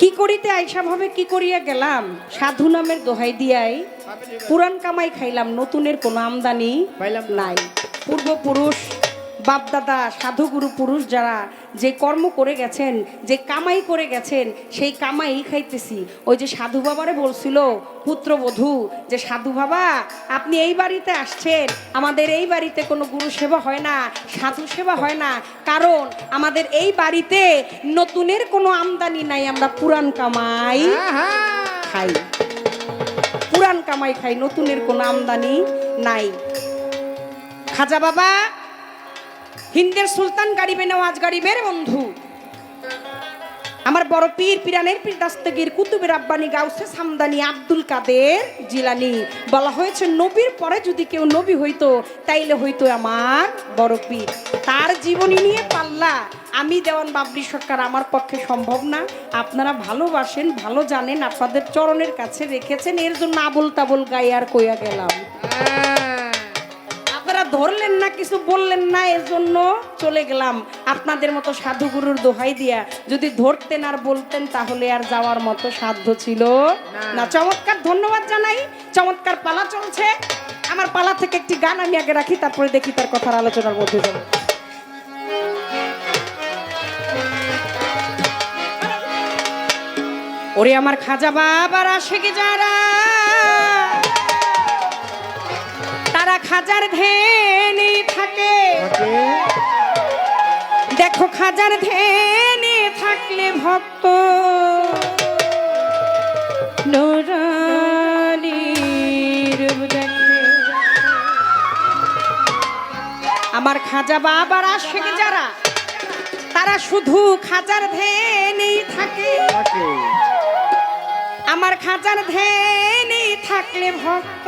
কি করিতে আইসা ভাবে কি করিয়া গেলাম? সাধু নামের দোহাই দিয়াই পুরান কামাই খাইলাম নতুনের কোনো আমদানি নাই। পূর্বপুরুষ বাপদাদা সাধুগুরু পুরুষ যারা যে কর্ম করে গেছেন যে কামাই করে গেছেন সেই কামাই খাইতেছি। ওই যে সাধু বাবারে বলছিল পুত্রবধূ যে সাধু বাবা আপনি এই বাড়িতে আসছেন আমাদের এই বাড়িতে কোনো গুরু সেবা হয় না সাধু সেবা হয় না কারণ আমাদের এই বাড়িতে নতুনের কোনো আমদানি নাই আমরা পুরান কামাই খাই। পুরান কামাই খাই নতুনের কোনো আমদানি নাই। খাজা বাবা হিন্দের সুলতান গাড়িবে নওয়াজ গাড়িবের বন্ধু। আমার বড় পীর পিরানের পীর দাস্তগীর কুতুবের আব্বানি গাউসে সামদানি আব্দুল কাদের জিলানি। বলা হয়েছে, নবীর পরে যদি কেউ নবী হইতো, তাইলে হইতো আমার বড় পীর। তার জীবনী নিয়ে পাল্লা। আমি দেওয়ান বাবরি সরকার, আমার পক্ষে সম্ভব না। আপনারা ভালোবাসেন, ভালো জানেন, আপনাদের চরণের কাছে রেখেছেন, এর জন্য আবল তাবল গায়ে আর কইয়া গেলাম। আপনারা ধরলেন না কিছু বললেন না এর জন্য চলে গেলাম। আপনাদের মতো সাধুগুরুর দোহাই দিয়া যদি ধরতেন আর বলতেন তাহলে আর যাওয়ার মতো সাধ্য ছিল না। চমৎকার ধন্যবাদ জানাই। চমৎকার পালা চলছে। আমার পালা থেকে একটি গান আমি আগে রাখি তারপরে দেখি তার কথার আলোচনার মধ্যে যাব। ওরে আমার খাজা বাবার আশেকে যারা তারা খাজার ধেনে থাকে। দেখো খাজার ধেনে থাকলে ভক্ত আমার খাজা বাবার আশেক যারা তারা শুধু খাজার ধেনেই থাকে। আমার খাজার ধ্যানে থাকলে ভক্ত।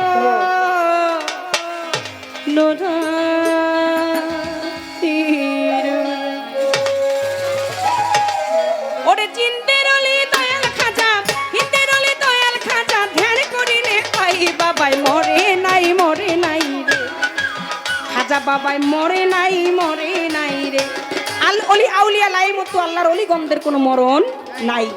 ওরে চিন্তের অলি, দয়াল খাজা অলি, দয়াল খাজা, ধ্যান করিলে পাই বাবাই, মরে নাই মরে নাই খাজা বাবাই, মরে নাই মরে নাই রে। আল অলি আউলিয়া লাই মতো আল্লাহর অলি গন্ধের কোনো মরণ নাই।